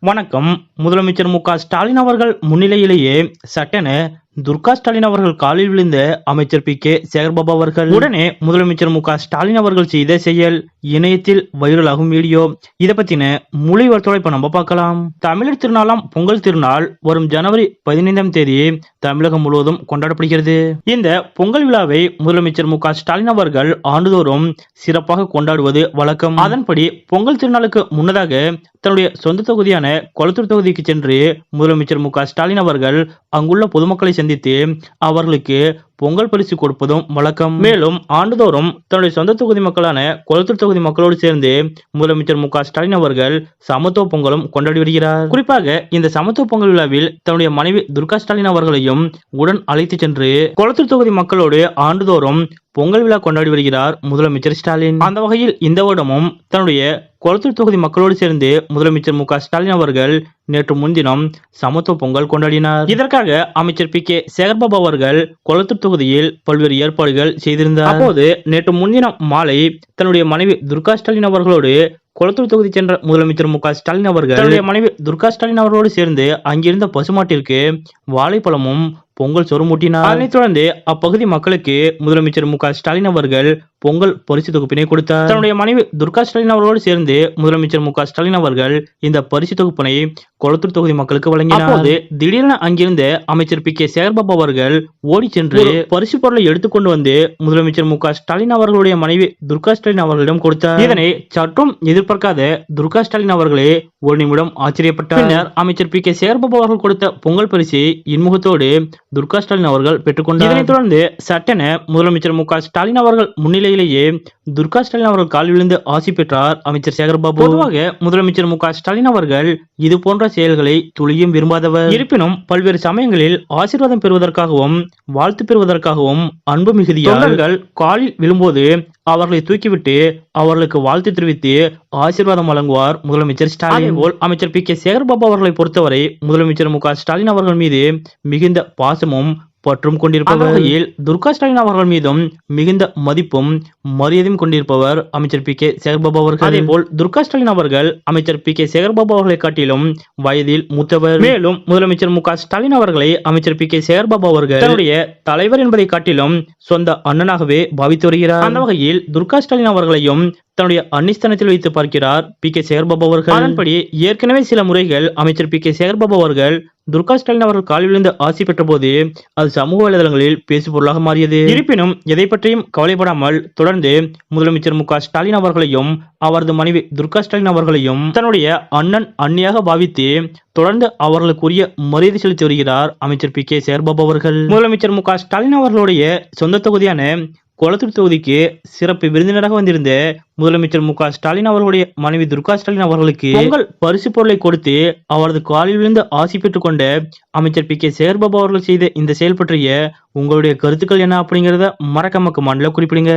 வணக்கம். முதலமைச்சர் மு க ஸ்டாலின் அவர்கள் முன்னிலையிலேயே சட்டென துர்கா ஸ்டாலின் அவர்கள் காலில் விழுந்த அமைச்சர் பி கே சேகர்பாபு அவர்கள் உடனே முதலமைச்சர் மு ஸ்டாலின் அவர்கள் செய்த செயல் இணையத்தில் வைரலாகும் வீடியோ. இதை பத்தின மொழி விவரத்தோட இப்ப நம்ம பார்க்கலாம். தமிழர் திருநாளாம் பொங்கல் திருநாள் வரும் ஜனவரி பதினைந்தாம் தேதி தமிழகம் முழுவதும் கொண்டாடப்படுகிறது. இந்த பொங்கல் விழாவை முதலமைச்சர் மு ஸ்டாலின் அவர்கள் ஆண்டுதோறும் சிறப்பாக கொண்டாடுவது வழக்கம். அதன்படி பொங்கல் திருநாளுக்கு முன்னதாக தன்னுடைய சொந்த தொகுதியான கொளத்தூர் தொகுதிக்கு சென்று முதலமைச்சர் மு ஸ்டாலின் அவர்கள் அங்குள்ள பொதுமக்களை சந்தித்து அவர்களுக்கு பொங்கல் பரிசு கொடுப்பதும் வழக்கம். மேலும் ஆண்டுதோறும் தன்னுடைய சொந்த தொகுதி மக்களான கொளத்தூர் தொகுதி மக்களோடு சேர்ந்து முதலமைச்சர் மு ஸ்டாலின் அவர்கள் சமத்துவ பொங்கலும் கொண்டாடி வருகிறார். குறிப்பாக இந்த சமத்துவ பொங்கல் விழாவில் தன்னுடைய மனைவி துர்கா ஸ்டாலின் அவர்களையும் உடன் அழைத்து சென்று கொளத்தூர் தொகுதி மக்களோடு ஆண்டுதோறும் பொங்கல் விழா கொண்டாடி வருகிறார் முதலமைச்சர் ஸ்டாலின். அந்த வகையில் இந்த வருடமும் தன்னுடைய கொளத்தூர் தொகுதி மக்களோடு சேர்ந்து முதலமைச்சர் மு ஸ்டாலின் அவர்கள் நேற்று முன்தினம் சமத்துவ பொங்கல் கொண்டாடினார். இதற்காக அமைச்சர் பி கே சேகர்பாபு அவர்கள் கொளத்தூர் தொகுதியில் பல்வேறு ஏற்பாடுகள் செய்திருந்தார். அப்போது நேற்று முன்தினம் மாலை தன்னுடைய மனைவி துர்கா ஸ்டாலின் அவர்களோடு கொளத்தூர் தொகுதி சென்ற முதலமைச்சர் மு ஸ்டாலின் அவர்கள் தன்னுடைய மனைவி துர்கா ஸ்டாலின் அவர்களோடு சேர்ந்து அங்கிருந்த பசுமாட்டிற்கு வாழைப்பழமும் பொங்கல் சொருமூட்டினார். அதனைத் தொடர்ந்து அப்பகுதி மக்களுக்கு முதலமைச்சர் மு ஸ்டாலின் அவர்கள் பொங்கல் பரிசு தொகுப்பினை கொடுத்தார். தன்னுடைய மனைவி துர்கா ஸ்டாலின் அவர்களோடு சேர்ந்து முதலமைச்சர் மு ஸ்டாலின் அவர்கள் இந்த பரிசு தொகுப்பினை கொளத்தூர் தொகுதி மக்களுக்கு வழங்கினார். அப்போது திடீரென அங்கிருந்த அமைச்சர் பி. கே. சேகர்பாபு அவர்கள் ஓடி சென்று பரிசு பொருளை எடுத்துக்கொண்டு வந்து முதலமைச்சர் மு ஸ்டாலின் அவர்களுடைய மனைவி துர்கா ஸ்டாலின் அவர்களிடம் கொடுத்தார். இதனை சற்றும் எதிர்பார்க்காத துர்கா ஸ்டாலின் அவர்களே ஒரு நிமிடம் ஆச்சரியப்பட்டார். பின்னர் அமைச்சர் பி. கே. சேகர்பாபு அவர்கள் கொடுத்த பொங்கல் பரிசை இன்முகத்தோடு துர்கா ஸ்டாலின் அவர்கள் பெற்றுக்கொண்டார் இதனைத் தொடர்ந்து சட்டென முதலமைச்சர் மு ஸ்டாலின் அவர்கள் முன்னிலையிலேயே துர்கா ஸ்டாலின் அவர்கள் கால் விழுந்து ஆசி பெற்றார். அமைச்சர் சேகர்பாபு. பொதுவாக முதலமைச்சர் மு ஸ்டாலின் அவர்கள் இது போன்ற செயல்களை துளியும் விரும்பாதவர். இருப்பினும் பல்வேறு சமயங்களில் ஆசீர்வாதம் பெறுவதற்காகவும் வாழ்த்து பெறுவதற்காகவும் அன்பு மிகுதியாளர்கள் காலில் விழும்போது அவர்களை தூக்கிவிட்டு அவர்களுக்கு வாழ்த்து தெரிவித்து ஆசீர்வாதம் வழங்குவார் முதலமைச்சர் ஸ்டாலின். போல் அமைச்சர் பி கே சேகர்பாபு அவர்களை பொறுத்தவரை முதலமைச்சர் மு ஸ்டாலின் அவர்கள் மீது மிகுந்த பாசமும் பற்றும் கொண்டிருப்பவர் துர்கா ஸ்டாலின் அவர்கள் மீதும் மிகுந்த மதிப்பும் மரியாதையும் கொண்டிருப்பவர் அமைச்சர் பி கே சேகர்பாபு அவர்கள். அதே போல் துர்கா ஸ்டாலின் அவர்கள் அமைச்சர் பி கே சேகர்பாபு அவர்களை காட்டிலும் வயதில் மூத்தவர். மேலும் முதலமைச்சர் மு ஸ்டாலின் அவர்களை அமைச்சர் பி கே சேகர்பாபு அவர்கள் தன்னுடைய தலைவர் என்பதை காட்டிலும் சொந்த அண்ணனாகவே பாவித்து வருகிறார். அந்த வகையில் துர்கா ஸ்டாலின் அவர்களையும் தன்னுடைய அன்னிஸ்தானத்தில் வைத்து பார்க்கிறார் பி கே சேகர்பாபு அவர்கள். அதன்படி ஏற்கனவே சில முறைகள் அமைச்சர் பி கே சேகர்பாபு அவர்கள் துர்கா ஸ்டாலின் அவர்கள் காலில் விழுந்து ஆசி பெற்ற போது அது சமூக வலைதளங்களில் பேசு பொருளாக மாறியது. இருப்பினும் எதை பற்றியும் கவலைப்படாமல் தொடர்ந்து முதலமைச்சர் மு ஸ்டாலின் அவர்களையும் அவரது மனைவி துர்கா ஸ்டாலின் அவர்களையும் தன்னுடைய அண்ணன் அண்ணியாக பாவித்து தொடர்ந்து அவர்களுக்குரிய மரியாதை செலுத்தி வருகிறார் அமைச்சர் பி கே சேகர்பாபு அவர்கள். முதலமைச்சர் மு ஸ்டாலின் அவர்களுடைய சொந்த தொகுதியான கொளத்தூர் தொகுதிக்கு சிறப்பு விருந்தினராக வந்திருந்த முதலமைச்சர் மு ஸ்டாலின் அவர்களுடைய மனைவி துர்கா ஸ்டாலின் அவர்களுக்கு பொங்கல் பரிசு பொருளை கொடுத்து அவரது காலில் விழுந்து ஆசி பெற்றுக் கொண்ட அமைச்சர் பி கே சேகர்பாபு அவர்கள் செய்த இந்த செயல் பற்றிய உங்களுடைய கருத்துக்கள் என்ன அப்படிங்கிறத மறக்காம கமெண்ட்ல குறிப்பிடுங்க.